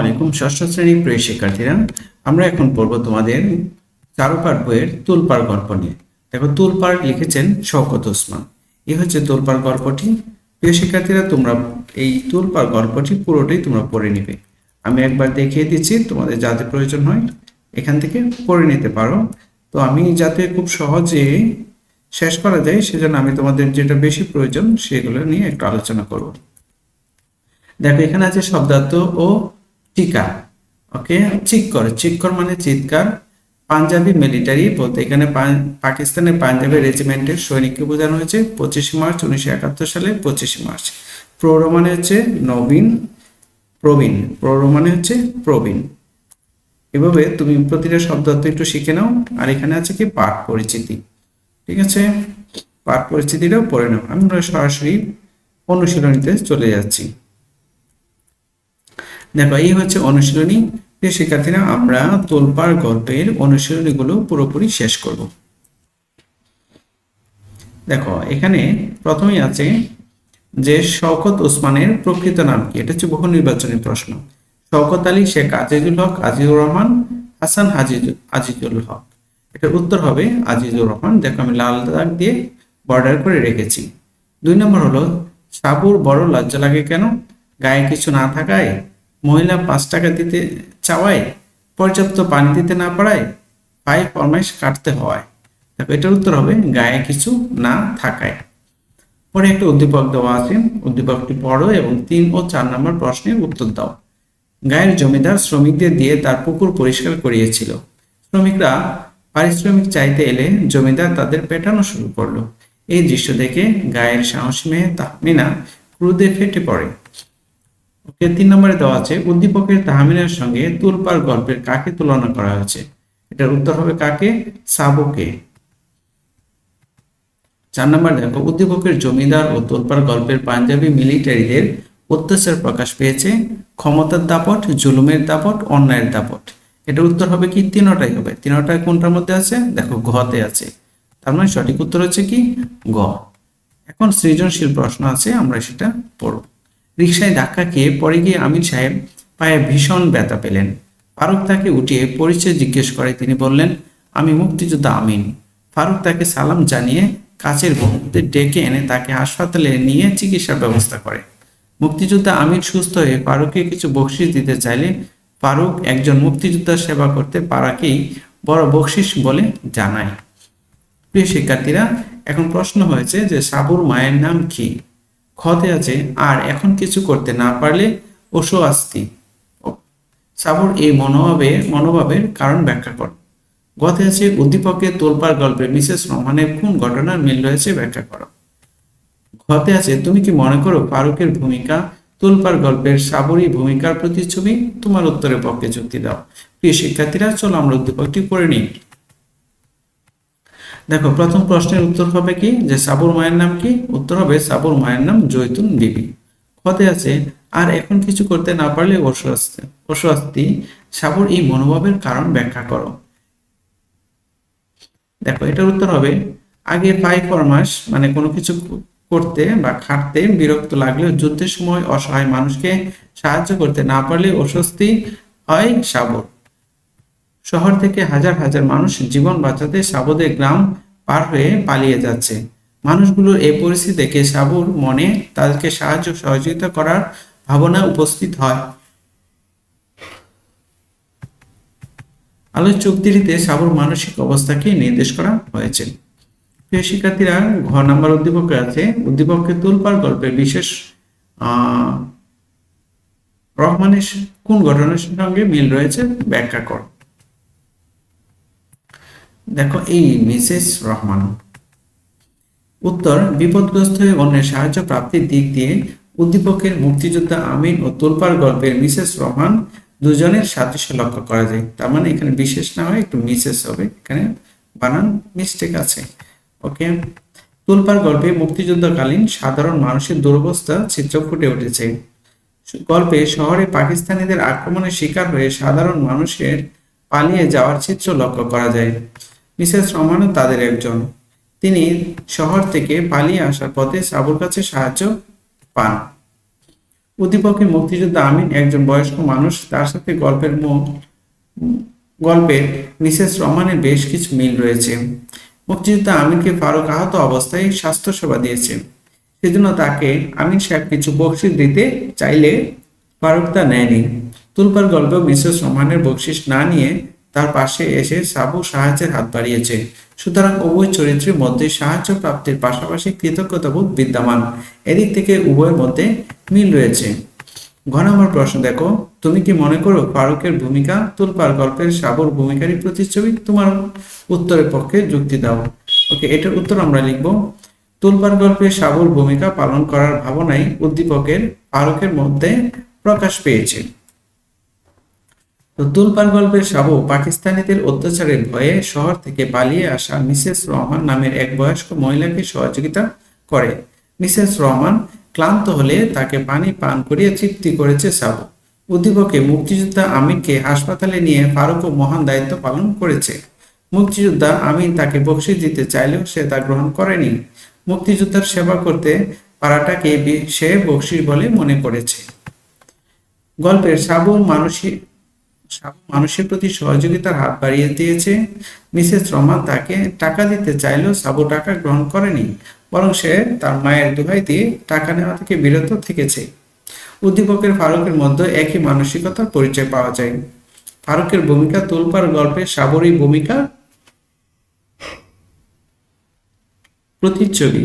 আলাইকুম, ষষ্ঠ শ্রেণির প্রিয় শিক্ষার্থীরা। আমরা এখন পড়ব তোমাদের চারুপাঠ বইয়ের তুলপার গল্প নিয়ে। দেখো তুলপার লিখেছেন শওকত ওসমান। এই হচ্ছে তুলপার গল্পটি। প্রিয় শিক্ষার্থীরা, তোমরা এই তুলপার গল্পটি পুরোটাই তোমরা পড়ে নিবে। আমি একবার দেখিয়ে দিচ্ছি, তোমাদের যাতে প্রয়োজন হয়, এখান থেকে পড়ে নিতে পারো। তো আমি যাতে খুব সহজে শেষ করা যায়, সেজন্য আমি তোমাদের যেটা বেশি প্রয়োজন, সেগুলো নিয়ে একটু আলোচনা করব। দেখো, এখানে আছে শব্দার্থ ও টিকা ওকে চিক্কর চিক্কর মানে চিৎকার। পাঞ্জাবি মিলিটারি বলতে এখানে পাকিস্তানের পাঞ্জাবি রেজিমেন্টের সৈনিককে বোঝানো হয়েছে পঁচিশে মার্চ উনিশশো একাত্তর সালে পঁচিশে মার্চ। প্রৌঢ় মানে হচ্ছে নবীন, প্রবীণ। প্রৌঢ় মানে হচ্ছে প্রবীণ। এভাবে তুমি প্রতিটা শব্দার্থ একটু শিখে নাও। আর এখানে আছে কি? পাঠ পরিচিতি। ঠিক আছে? পাঠ পরিচিতিটাও পড়ে নাও। আমরা সরাসরি অনুশীলনীতে চলে যাচ্ছি। দেখো, এই হচ্ছে অনুশীলনী। প্রিয় শিক্ষার্থীরা, আমরা তোলপাড় গল্পের অনুশীলনীগুলো পুরোপুরি শেষ করব। দেখো, এখানে প্রথমেই আছে যে শওকত ওসমানের প্রকৃত নাম কি? এটা হচ্ছে বহু নির্বাচনী প্রশ্ন। শওকত আলী, শেখ আজিজুল হক, আজিজুর রহমান, হাসান হাজিজ আজিজুল হক। এটার উত্তর হবে আজিজুর রহমান। দেখো, আমি লাল দাগ দিয়ে বর্ডার করে রেখেছি। দুই নম্বর হলো সাবুর বড় লজ্জা লাগে কেন? গায়ে কিছু না থাকায় মহিলা পাঁচ টাকা দিতে চাওয়ায়, পর্যাপ্ত পানি দিতে না পারায় পায়ে ফরমাইশ কাটতে হওয়ায় দেখো, এটার উত্তর হবে গায়ে কিছু না থাকায়। পরে একটা উদ্দীপক দেওয়া আছে উদ্দীপকটি পড়ো এবং তিন ও চার নম্বর প্রশ্নের উত্তর দাও। গায়ের জমিদার শ্রমিকদের দিয়ে তার পুকুর পরিষ্কার করিয়েছিল। শ্রমিকরা পারিশ্রমিক চাইতে এলে জমিদার তাদের পেটানো শুরু করল। এই দৃশ্য দেখে গায়ের সাহসী মেয়ে তাহমিনা ক্রুদে ফেটে পড়ে। তিন নম্বরে দেওয়া আছে, উদ্দীপকের তাহমিনার সঙ্গে তুলপার গল্পের কাকে তুলনা করা হয়েছে? এটার উত্তর হবে কাকে? সাবুকে। চার নম্বর দেখো, উদ্দীপকের জমিদার ও তোলপার গল্পের পাঞ্জাবি মিলিটারিদের অত্যাচার প্রকাশ পেয়েছে, ক্ষমতার দাপট, জুলুমের দাপট, অন্যায়ের দাপট। এটার উত্তর হবে কি? তিনটাই হবে। তিনটায় কোনটার মধ্যে আছে? দেখো, ঘতে আছে। তার মানে সঠিক উত্তর হচ্ছে কি? গ এখন সৃজনশীল প্রশ্ন আছে, আমরা সেটা পড়ব। রিকশায় ধাক্কা খেয়ে পরে গিয়ে আমির সাহেব পায়ে ভীষণ ব্যথা পেলেন। ফারুক তাকে উঠিয়ে পরিচয় জিজ্ঞেস করে, তিনি বললেন, আমি মুক্তিযোদ্ধা আমিন। ফারুক তাকে সালাম জানিয়ে কাছের বন্ধুদের ডেকে এনে তাকে হাসপাতালে নিয়ে চিকিৎসার ব্যবস্থা করে। মুক্তিযোদ্ধা আমিন সুস্থ হয়ে ফারুককে কিছু বকশিস দিতে চাইলে ফারুক একজন মুক্তিযোদ্ধার সেবা করতে পারাকেই বড় বকশিস বলে জানায়। প্রিয় শিক্ষার্থীরা, এখন প্রশ্ন হয়েছে যে সাবুর মায়ের নাম কি? খতে আছে, আর এখন কিছু করতে না পারলে ওসো আস্তি। সাবুর, এই মনোভাবে, মনোভাবের কারণ ব্যাখ্যা কর। গতে আছে উদ্দীপকের তোলপার গল্পে মিসেস রহমানের কোন ঘটনার মিল রয়েছে ব্যাখ্যা করো। ঘতে আছে, তুমি কি মনে করো ফারুকের ভূমিকা তোলপার গল্পের সাবরী ভূমিকার প্রতিচ্ছবি? তোমার উত্তরের পক্ষে যুক্তি দাও। প্রিয় শিক্ষার্থীরা, চলো আমরা উদ্দীপকটি পড়ে নিই। দেখো, প্রথম প্রশ্নের উত্তর হবে কি? যে সাবুর মায়ের নাম কি? উত্তর হবে সাবুর মায়ের নাম জৈতুন বিবি হতে আছে, আর এখন কিছু করতে না পারলে অস্বস্তি অস্বস্তি, সাবুর এই মনোভাবের কারণ ব্যাখ্যা করো। দেখো, এটার উত্তর হবে, আগে পাই ফরমাস মানে কোনো কিছু করতে বা খাটতে বিরক্ত লাগলেও যুদ্ধের সময় অসহায় মানুষকে সাহায্য করতে না পারলে অস্বস্তি হয় সাবর। শহর থেকে হাজার হাজার মানুষ জীবন বাঁচাতে সাবদের গ্রাম পার হয়ে পালিয়ে যাচ্ছে। মানুষগুলোর এই পরিস্থিতি দেখে সাবুর মনে তাদেরকে সাহায্য সহযোগিতা করার ভাবনা উপস্থিত হয়। আলোর চুক্তিটিতে সাবুর মানসিক অবস্থাকে নির্দেশ করা হয়েছে। প্রিয় শিক্ষার্থীরা, ঘ নাম্বার উদ্দীপকে আছে। উদ্দীপককে তুলপার গল্পের বিশেষ রহমানের কোন ঘটনার সঙ্গে মিল রয়েছে? ব্যাখ্যা কর। দেখো, এই মিসেস রহমান। উত্তর, বিপদগ্রস্ত হয়ে অন্যের সাহায্য প্রাপ্তির দিক দিয়ে উদ্দীপকের মুক্তিযোদ্ধা আমিন ও তোলপার গল্পের মিসেস রহমান দুজনের সাদৃশ্য লক্ষ্য করা যায়। তার মানে এখানে বিশেষ না হয় একটু মিসেস হবে। এখানে বানান মিস্টেক আছে। ওকে? তোলপার গল্পে মুক্তিযুদ্ধকালীন সাধারণ মানুষের দুরবস্থা চিত্র ফুটে উঠেছে। গল্পে শহরে পাকিস্তানিদের আক্রমণের শিকার হয়ে সাধারণ মানুষের পালিয়ে যাওয়ার চিত্র লক্ষ্য করা যায়। মিসেস রহমানও তাদের একজন। তিনি শহর থেকে পালিয়ে আসার পথে সাবুর কাছে সাহায্য পান। উদ্দীপকে মুক্তিযোদ্ধা আমিন একজন বয়স্ক মানুষ। তার সাথে গল্পের গল্পের মিসেস রহমানের বেশ কিছু মিল রয়েছে। মুক্তিযোদ্ধা আমিনকে ফারুক আহত অবস্থায় স্বাস্থ্যসেবা দিয়েছে। সেজন্য তাকে আমিন সাহেব কিছু বকশিস দিতে চাইলে ফারুক তা নেয়নি। তুলপার গল্প মিসেস রহমানের বকশিস না নিয়ে তার পাশে এসে সাবু সাহায্যের হাত বাড়িয়েছে। সুতরাং উভয় চরিত্রের মধ্যে সাহায্য প্রাপ্তির পাশাপাশি কৃতজ্ঞতাবোধ বিদ্যমান। এদিক থেকে উভয়ের মধ্যে মিল রয়েছে। ঘন আমার প্রশ্ন, দেখো, তুমি কি মনে করো ফারুকের ভূমিকা, তুলপার গল্পের সাবর ভূমিকারই প্রতিচ্ছবি? তোমার উত্তরের পক্ষে যুক্তি দাও। ওকে, এটার উত্তর আমরা লিখব। তুলপার গল্পে সাবর ভূমিকা পালন করার ভাবনাই উদ্দীপকের, ফারুকের মধ্যে প্রকাশ পেয়েছে। তো তুলপার গল্পের সাবু পাকিস্তানিদের অত্যাচারের ভয়ে শহর থেকে পালিয়ে আসা মিসেস রহমান নামের এক বয়স্ক মহিলাকে সহযোগিতা করে। মিসেস রহমান ক্লান্ত হলে তাকে পানি পান করিয়ে তৃপ্তি করেছে সাবু উদ্দীপকে মুক্তিযোদ্ধা আমিরকে হাসপাতালে নিয়ে ফারুকও মহান দায়িত্ব পালন করেছে। মুক্তিযোদ্ধা আমিন তাকে বকশিস দিতে চাইলেও সে তা গ্রহণ করেনি। মুক্তিযোদ্ধার সেবা করতে পারাটাকে সে বকশিস বলে মনে করেছে। গল্পের সাবু মানসিক মানুষের প্রতি সহযোগিতার হাত বাড়িয়ে দিয়েছে। মিসেস রহমান তাকে টাকা দিতে চাইলেও সাবু টাকা গ্রহণ করেনি, বরং সে তার মায়ের দোহাই দিয়ে টাকা নেওয়া থেকে বিরত থেকেছে। উদ্দীপকের ফারুকের মধ্যে একই মানসিকতার পরিচয় পাওয়া যায়। ফারুকের ভূমিকা তুলপার গল্পে সাবরী ভূমিকা? প্রতিচ্ছবি।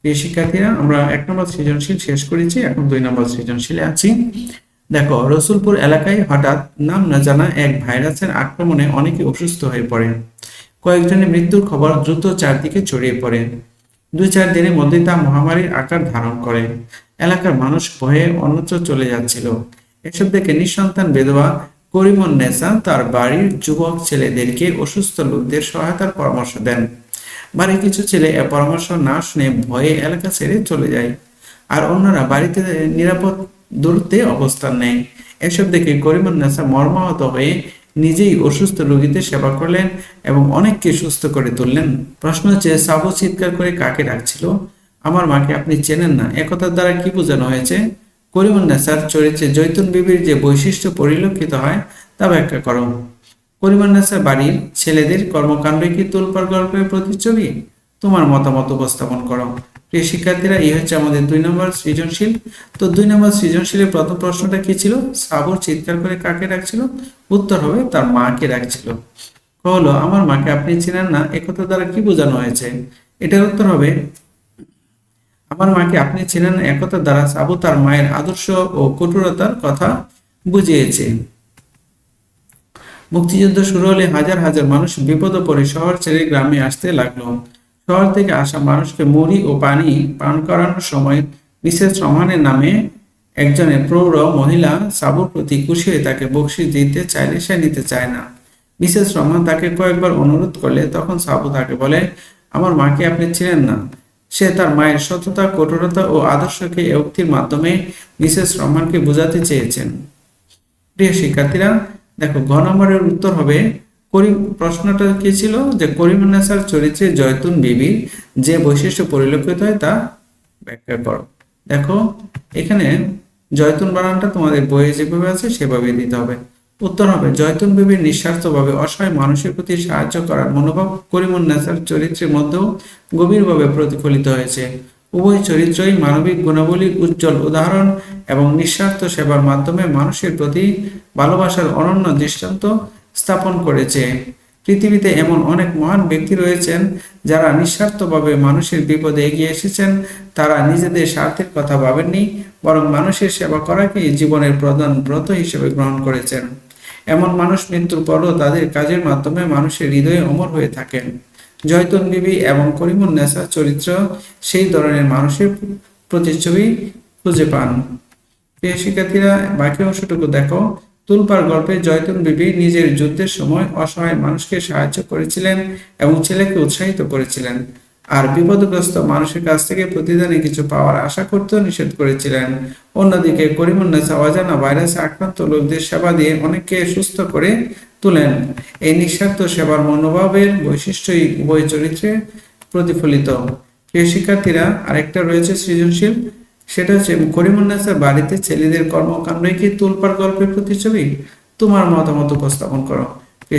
প্রিয় শিক্ষার্থীরা, আমরা এক নম্বর সৃজনশীল শেষ করেছি, এখন দুই নম্বর সৃজনশীলে আছি। দেখো, রসুলপুর এলাকায় হঠাৎ নাম না জানা এক ভাইরাসের আক্রমণে অনেকে অসুস্থ হয়ে পড়ে। কয়েকজনের মৃত্যুর খবর দ্রুত চারদিকে ছড়িয়ে পড়ে। দুই চার দিনের মধ্যেই তা মহামারীর আকার ধারণ করে। এলাকার মানুষ ভয়ে অন্যত্র চলে যাচ্ছিল। এসব দেখে নিঃসন্তান বেদবা করিমন নেসা তার বাড়ির যুবক ছেলেদেরকে অসুস্থ লোকদের সহায়তার পরামর্শ দেন। বাড়ির কিছু ছেলে এ পরামর্শ না শুনে ভয়ে এলাকা ছেড়ে চলে যায়। আর অন্যরা বাড়িতে নিরাপদ দূরত্বে অবস্থান নেয়। এসব দেখে করিমুন মর্মাহত হয়ে নিজেই অসুস্থ রোগীদের সেবা করলেন এবং অনেককে সুস্থ করে তুললেন। প্রশ্ন হচ্ছে, সাবু চিৎকার করে কাকে ডাকছিল? আমার মাকে আপনি চেনেন না একথার দ্বারা কি বোঝানো হয়েছে? করিমুন চরিত্রে জৈতুন বিবির যে বৈশিষ্ট্য পরিলক্ষিত হয়, তা ব্যাখ্যা করো। করিমুন বাড়ির ছেলেদের কর্মকাণ্ডে কি তুলপার গল্পের প্রতিচ্ছবি? তোমার মতামত উপস্থাপন করো। প্রিয় শিক্ষার্থীরা, এই হচ্ছে আমাদের দুই নম্বর সৃজনশীল। তো দুই নম্বর সৃজনশীলের প্রথম প্রশ্নটা কি ছিল? সাবর চিৎকার করে কাকে ডাকছিল? উত্তর হবে তার মাকে ডাকছিল। হলো, আমার মাকে আপনি চেনেন না? একথা দ্বারা কি বোঝানো হয়েছে? এটার উত্তর হবে, আমার মাকে আপনি চেনেন না? একথা দ্বারা সাবু তার মায়ের আদর্শ ও কঠোরতার কথা বুঝিয়েছে। মুক্তিযুদ্ধ শুরু হলে হাজার হাজার মানুষ বিপদে পড়ে শহর ছেড়ে গ্রামে আসতে লাগল। শহর থেকে আসা মানুষকে মুড়ি ও পানি পান করানোর সময় মিসেস রহমানের নামে একজনের প্রৌঢ় মহিলা সাবুর প্রতি খুশি হয়ে তাকে বকশিস দিতে চাইলে সে নিতে চায় না। মিসেস রহমান তাকে কয়েকবার অনুরোধ করলে তখন সাবু তাকে বলে, আমার মাকে আপনি চিনেন না। সে তার মায়ের সততা, কঠোরতা ও আদর্শকে উক্তির মাধ্যমে মিসেস রহমানকে বোঝাতে চেয়েছেন। প্রিয় শিক্ষার্থীরা, দেখো, ঘ নম্বরের উত্তর হবে করিম, প্রশ্নটা কি ছিল? যে করিমুন্নাসার চরিত্রে জয়তুন বিবির যে বৈশিষ্ট্য পরিলক্ষিত হয় তা ব্যাখ্যা করো। দেখো, এখানে জয়তুন বানানটা তোমাদের বইয়ে যেভাবে আছে সেভাবে দিতে হবে। উত্তর হবে, জয়তুন বিবির নিঃস্বার্থভাবে অসহায় মানুষের প্রতি সাহায্য করার মনোভাব করিমুন্নাসার চরিত্রের মধ্যেও গভীরভাবে প্রতিফলিত হয়েছে। উভয় চরিত্রই মানবিক গুণাবলীর উজ্জ্বল উদাহরণ এবং নিঃস্বার্থ সেবার মাধ্যমে মানুষের প্রতি ভালোবাসার অনন্য দৃষ্টান্ত স্থাপন করেছে। পৃথিবীতে এমন অনেক মহান ব্যক্তি রয়েছেন যারা নিঃস্বার্থভাবে মানুষের বিপদে এগিয়ে এসেছেন। তারা নিজেদের স্বার্থের কথা ভাবেননি, বরং মানুষের সেবা করাকেই জীবনের প্রধান ব্রত হিসেবে গ্রহণ করেছেন। এমন মানুষ মৃত্যুর পরও তাদের কাজের মাধ্যমে মানুষের হৃদয়ে অমর হয়ে থাকেন। জয়তুন বিবি এবং করিমুন নেসা চরিত্র সেই ধরনের মানুষের প্রতিচ্ছবি খুঁজে পান। প্রিয় শিক্ষার্থীরা, বাকি অংশটুকু দেখো। তুলপার গল্পে জয়তুন বিবি নিজের যুদ্ধের সময় অসহায় মানুষকে সাহায্য করেছিলেন এবং ছেলেকে উৎসাহিত করেছিলেন। আর বিপদগ্রস্ত মানুষের কাছ থেকে প্রতিদানে কিছু পাওয়ার আশা করতেও নিষেধ করেছিলেন। অন্যদিকে করিমুন্নেসা অজানা ভাইরাসে আক্রান্ত লোকদের সেবা দিয়ে অনেককে সুস্থ করে তুলেন। এই নিঃস্বার্থ সেবার মনোভাবের বৈশিষ্ট্যই উভয় চরিত্রে প্রতিফলিত। প্রিয় শিক্ষার্থীরা, আরেকটা রয়েছে সৃজনশীল সেটা হচ্ছে করিমুন্নাসের বাড়িতে ছেলেদের কর্মকাণ্ডই কি তুলপার গল্পের প্রতিছবি তোমার মতামত উপস্থাপন করো।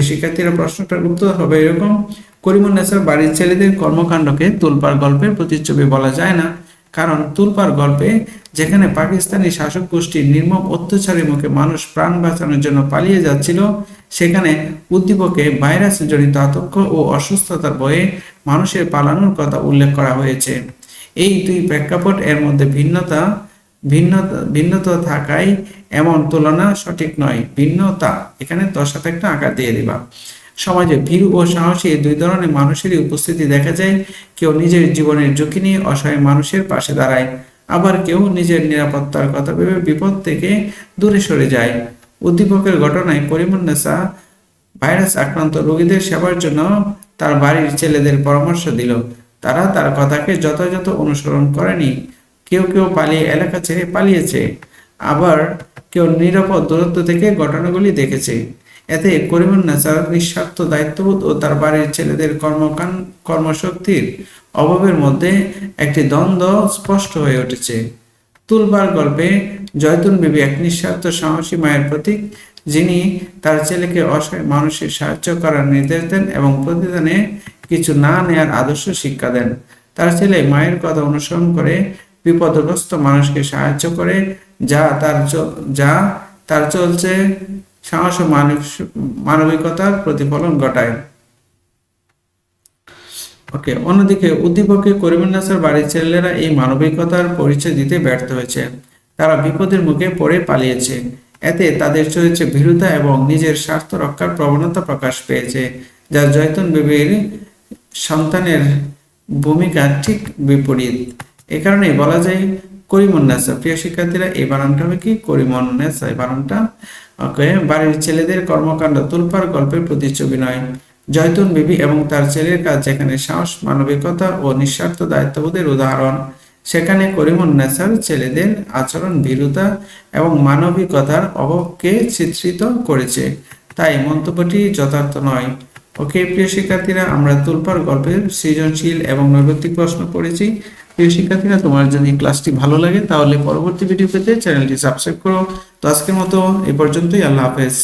শিক্ষার্থীরা, প্রশ্নটার উত্তর হবে এরকম করিমুন্নাসের বাড়ির ছেলেদের কর্মকাণ্ডকে তুলপার গল্পের প্রতিচ্ছবি বলা যায় না। কারণ তুলপার গল্পে যেখানে পাকিস্তানি শাসক গোষ্ঠীর নির্মম অত্যাচারের মুখে মানুষ প্রাণ বাঁচানোর জন্য পালিয়ে যাচ্ছিল, সেখানে উদ্দীপকে ভাইরাস জনিত আতঙ্ক ও অসুস্থতার ভয়ে মানুষের পালানোর কথা উল্লেখ করা হয়েছে। এই দুই প্রেক্ষাপট এর মধ্যে ভিন্নতা ভিন্নতা ভিন্নতা থাকায় এমন তুলনা সঠিক নয়। ভিন্নতা, এখানে দশ একটা আকার দিয়ে দিবা। সমাজে ভীরু ও সাহসী দুই ধরনের মানুষেরই উপস্থিতি দেখা যায়। কেউ নিজের জীবনের ঝুঁকি নিয়ে অসহায় মানুষের পাশে দাঁড়ায়, আবার কেউ নিজের নিরাপত্তার কথা ভেবে বিপদ থেকে দূরে সরে যায়। উদ্দীপকের ঘটনায় করিমুন্নেসা ভাইরাস আক্রান্ত রোগীদের সেবার জন্য তার বাড়ির ছেলেদের পরামর্শ দিল। তারা তার কথাকে যথাযথ অনুসরণ করেনি। কেউ কেউ পালিয়ে এলাকা ছেড়ে পালিয়েছে। আবার কেউ নিরাপদ দূরত্ব থেকে ঘটনাগুলি দেখেছে। এতে করিমুন্নেসার নিঃস্বার্থ দায়িত্ববোধ ও তার বাড়ির ছেলেদের কর্মকান, কর্মশক্তির অভাবের মধ্যে একটি দ্বন্দ্ব স্পষ্ট হয়ে উঠেছে। তুলবার গল্পে জয়তুন বিবি এক নিঃস্বার্থ সাহসী মায়ের প্রতীক যিনি তার ছেলেকে অসহায় মানুষের সাহায্য করার নির্দেশ দেন এবং প্রতিদানে কিছু না নেয়ার আদর্শ শিক্ষা দেন। তার ছেলে মায়ের কথা অনুসরণ করে বিপদগ্রস্ত মানুষকে সাহায্য করে, যা তার যা তার চলছে সাহস ও মানবিকতার প্রতিফলন ঘটায়। ওকে, অন্যদিকে উদ্দীপকে করিমুন্নাসের বাড়ির ছেলেরা এই মানবিকতার পরিচয় দিতে ব্যর্থ হয়েছে। তারা বিপদের মুখে পড়ে পালিয়েছে। এতে তাদের চরিত্রে ভীরুতা এবং নিজের স্বার্থ রক্ষার প্রবণতা প্রকাশ পেয়েছে, যা জয়তুন বিবির সন্তানের ভূমিকা ঠিক বিপরীত। এ কারণে বলা যায় করিমুন্নাসা প্রিয় শিক্ষার্থীরা, এই বানানটা হবে কি? করিমুন্নাসা এই বানানটা। ওকে, বাড়ির ছেলেদের কর্মকাণ্ড, তুলপার গল্পের প্রতিচ্ছবি নয়। জয়তুন বিবি এবং তার ছেলের কাজ যেখানে সাহস, মানবিকতা ও নিঃস্বার্থ দায়িত্ববোধের উদাহরণ। সেখানে করিমুন্নেসার ছেলেদের আচরণ, ভীরুতা এবং মানবিকতার অভাবকে চিত্রিত করেছে। তাই মন্তব্যটি যথার্থ নয়। ওকে, প্রিয় শিক্ষার্থীরা, আমরা তুলপার গল্পের সৃজনশীল এবং নৈর্ব্যক্তিক প্রশ্ন করেছি প্রিয় শিক্ষার্থীরা, তোমার যদি ক্লাসটি ভালো লাগে, তাহলে পরবর্তী ভিডিও পেতে চ্যানেলটি সাবস্ক্রাইব করো। তো আজকের মতো এ পর্যন্তই। আল্লাহ হাফেজ।